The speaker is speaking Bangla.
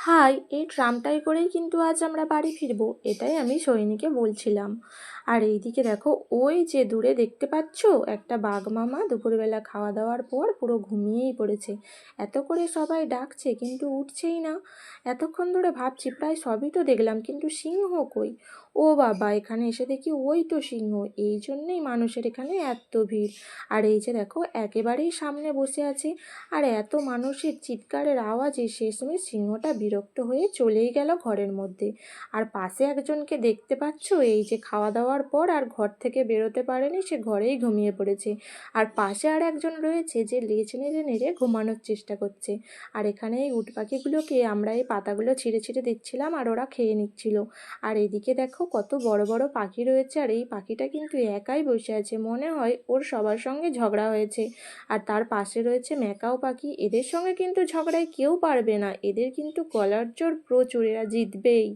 হাই এই ট্রামটাই করেই কিন্তু আজ আমরা বাড়ি ফিরবো, এটাই আমি সৈনিকে বলছিলাম। আর এইদিকে দেখো, ওই যে দূরে দেখতে পাচ্ছ, একটা বাঘ মামা দুপুরবেলা খাওয়া দাওয়ার পর পুরো ঘুমিয়েই পড়েছে। এত করে সবাই ডাকছে, কিন্তু উঠছেই না। এতক্ষণ ধরে ভাবছি, প্রায় সবই তো দেখলাম, কিন্তু সিংহ কই? ও বাবা, এখানে এসে দেখি ওই তো সিংহ। এই জন্যেই মানুষের এখানে এত ভিড়। আর এই যে দেখো, একেবারেই সামনে বসে আছে। আর এত মানুষের চিৎকারের আওয়াজে শেষমেশ সিংহটা বিরক্ত হয়ে চলেই গেল ঘরের মধ্যে। আর পাশে একজনকে দেখতে পাচ্ছ? এই যে খাওয়া দাওয়ার পর আর ঘর থেকে বেরোতে পারেনি, সে ঘরেই ঘুমিয়ে পড়েছে। আর পাশে আর একজন রয়েছে যে লেজ নেড়ে নেড়ে ঘুমানোর চেষ্টা করছে। আর এখানে এই উট পাখিগুলোকে আমরা এই পাতাগুলো ছিঁড়ে ছিঁড়ে দিচ্ছিলাম আর ওরা খেয়ে নিচ্ছিল। আর এদিকে দেখো কত বড় বড় পাখি রয়েছে আর এই পাখিটা কিন্তু একাই বসে আছে। মনে হয় ওর সবার সঙ্গে ঝগড়া হয়েছে। আর তার পাশে রয়েছে ম্যাকাও পাখি। এদের সঙ্গে কিন্তু ঝগড়ায় কেউ পারবে না। এদের কিন্তু গলার জোর প্রচুর। এরা জিতবেই।